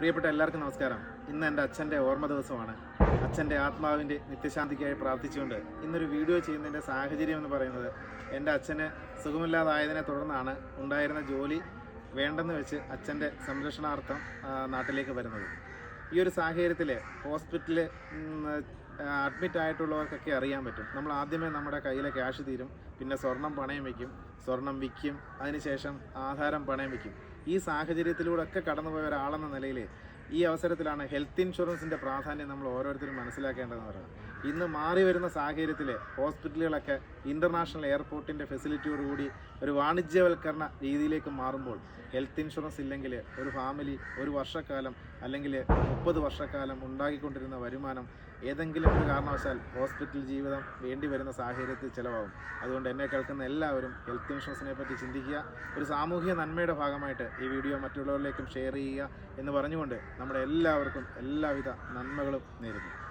പ്രിയപ്പെട്ട എല്ലാവർക്കും നമസ്കാരം. ഇന്ന് എന്റെ അച്ഛന്റെ ഓർമ്മ ദിവസമാണ്. അച്ഛന്റെ ആത്മാവിന്റെ നിത്യശാന്തിക്കായി പ്രാർത്ഥിച്ചുകൊണ്ട് ഇന്നൊരു വീഡിയോ ചെയ്യുന്നതിന്റെ സാഹചര്യം എന്ന് പറയുന്നത് എന്റെ അച്ഛന് സുഖമില്ലാതായതിനെ തുടർന്നാണ് ഉണ്ടായിരുന്ന ജോലി വേണ്ടെന്ന് വെച്ച് അച്ഛന്റെ സംരക്ഷണാർത്ഥം നാട്ടിലേക്ക് വരുന്നത്. ഈ ഒരു സാഹചര്യത്തിൽ ഹോസ്പിറ്റലിൽ അഡ്മിറ്റ് ആയിട്ടുള്ളവർക്കൊക്കെ അറിയാൻ പറ്റും. നമ്മൾ ആദ്യമേ നമ്മുടെ കയ്യിലെ ക്യാഷ് തീരും പിന്നെ സ്വർണം പണയം വയ്ക്കും സ്വർണം വിൽക്കും അതിനുശേഷം ആധാരം പണയം വയ്ക്കും ഈ സാഹചര്യത്തിലൂടെ ഒക്കെ കടന്നുപോയ ഒരാളെന്ന നിലയിൽ ഈ അവസരത്തിലാണ് ഹെൽത്ത് ഇൻഷുറൻസിന്റെ പ്രാധാന്യം നമ്മൾ ഓരോരുത്തരും മനസ്സിലാക്കേണ്ടതെന്ന് പറയുന്നത്. ഇന്ന് മാറി വരുന്ന സാഹചര്യത്തിൽ ഹോസ്പിറ്റലുകളൊക്കെ ഇന്റർനാഷണൽ എയർപോർട്ടിന്റെ ഫെസിലിറ്റിയോടുകൂടി ഒരു വാണിജ്യവൽക്കരണ രീതിയിലേക്ക് മാറുമ്പോൾ ഹെൽത്ത് ഇൻഷുറൻസ് ഇല്ലെങ്കിൽ ഒരു ഫാമിലി ഒരു വർഷക്കാലം അല്ലെങ്കിൽ മുപ്പത് വർഷക്കാലം ഉണ്ടാക്കിക്കൊണ്ടിരുന്ന വരുമാനം ഏതെങ്കിലും ഒരു കാരണവശാൽ ഹോസ്പിറ്റൽ ജീവിതം വേണ്ടി വരുന്ന സാഹചര്യത്തിൽ ചിലവാകും. അതുകൊണ്ട് എന്നെ കേൾക്കുന്ന എല്ലാവരും ഹെൽത്ത് ഇൻഷുറൻസിനെ പറ്റി ചിന്തിക്കുക. ഒരു സാമൂഹിക നന്മയുടെ ഭാഗമായിട്ട് ഈ വീഡിയോ മറ്റുള്ളവരിലേക്കും ഷെയർ ചെയ്യുക എന്ന് പറഞ്ഞുകൊണ്ട് നമ്മുടെ എല്ലാവർക്കും എല്ലാവിധ നന്മകളും നേരുന്നു.